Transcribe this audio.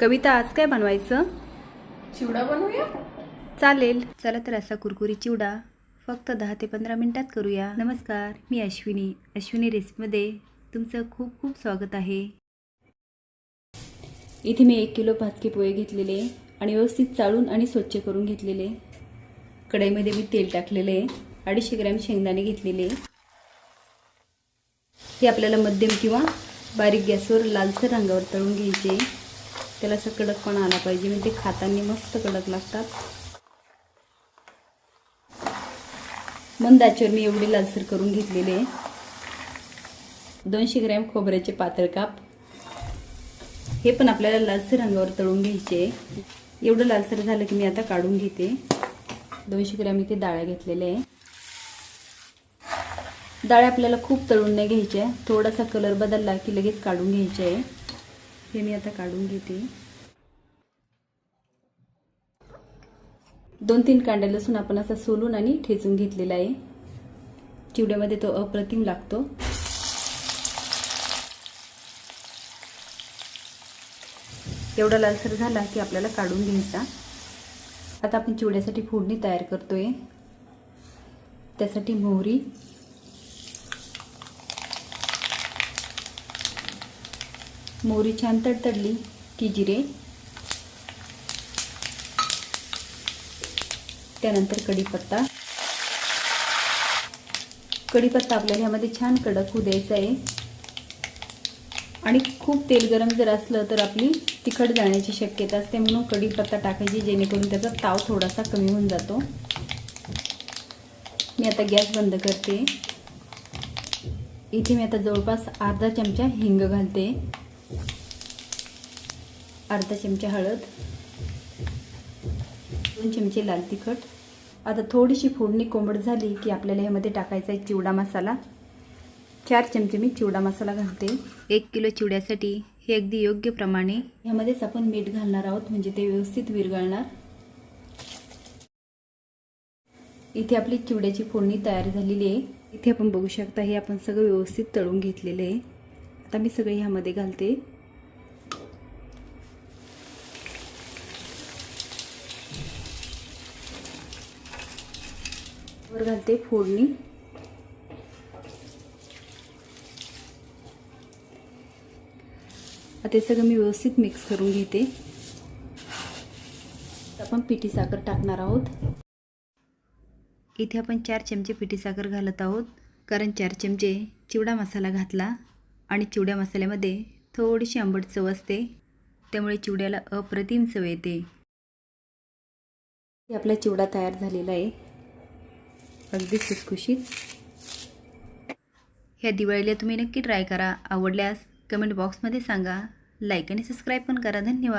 कविता आज काय बनवायचं? चिवडा बनवूया? चालेल. चला तर असा कुरकुरी चिवडा फक्त दहा ते पंधरा मिनिटात करूया. नमस्कार मी अश्विनी. अश्विनी रेसिपीमध्ये तुमचं खूप खूप स्वागत आहे. इथे मी एक किलो भाजके पोहे घेतलेले आणि व्यवस्थित चाळून आणि स्वच्छ करून घेतलेले. कढईमध्ये मी तेल टाकलेले आहे अडीचशे ग्रॅम शेंगदाणे घेतलेले. हे आपल्याला मध्यम किंवा बारीक गॅसवर लालसर रंगावर तळून घ्यायचे. त्याला असं कडकपणा आला पाहिजे. म्हणजे ते खाताना मस्त कडक लागतात. मंदाच्यावर मी एवढे लालसर करून घेतलेले दोनशे ग्रॅम खोबऱ्याचे पातळ काप. हे पण आपल्याला लालसर रंगावर तळून घ्यायचे एवढं लालसर झालं की मी आता काढून घेते. दोनशे ग्रॅम इथे डाळ्या घेतलेल्या आहे. डाळ्या आपल्याला खूप तळून नाही घ्यायच्या. थोडासा कलर बदलला की लगेच काढून घ्यायचे आहे. हे मी आता काढून घेते. दोन तीन कांड्या लसूण आपण असा सोलून आणि ठेचून घेतलेला आहे. चिवड्यामध्ये तो अप्रतिम लागतो. एवढा लालसर झाला की आपल्याला काढून घ्यायचा. आता आपण चिवड्यासाठी फोडणी तयार करतोय. त्यासाठी मोहरी मोहरी छान तडतडली. की जिरे त्यानंतर कढीपत्ता. कढीपत्ता आपल्याला ह्यामध्ये छान कडक होऊ द्यायचा आहे. आणि खूप तेल गरम जर असलं तर आपली तिखट जाण्याची शक्यता असते. म्हणून कढीपत्ता टाकायची जेणेकरून त्याचा ताव थोडासा कमी होऊन जातो. मी आता गॅस बंद करते. इथे मी आता जवळपास अर्धा चमचा हिंग घालते. अर्धा चमचा हळद दोन चमचे लाल तिखट. आता थोडीशी फोडणी कोंबड झाली की आपल्याला ह्यामध्ये टाकायचा आहे चिवडा मसाला. चार चमचे मी चिवडा मसाला घालते. एक किलो चिवड्यासाठी हे अगदी योग्य प्रमाणे ह्यामध्येच आपण मीठ घालणार आहोत म्हणजे ते व्यवस्थित विरघळणार. इथे आपली चिवड्याची फोडणी तयार झालेली आहे. इथे आपण बघू शकता हे आपण सगळं व्यवस्थित तळून घेतलेलं आहे. आता मी सगळे ह्यामध्ये घालते. वर घालते फोडणी. आता हे सगळं मी व्यवस्थित मिक्स करून घेते. आपण पिठी साखर टाकणार आहोत. इथे आपण चार चमचे पिठी साखर घालत आहोत. कारण चार चमचे चिवडा मसाला घातला आणि चिवड्या मसाल्यामध्ये थोडीशी आंबट चव असते. त्यामुळे चिवड्याला अप्रतिम चव येते. आपला चिवडा तयार झालेला आहे. अगदी खुसखुशीत. ह्या दिवाळीला तुम्ही नक्की ट्राय करा. आवडल्यास कमेंट बॉक्समध्ये सांगा. लाईक आणि सबस्क्राईब पण करा. धन्यवाद.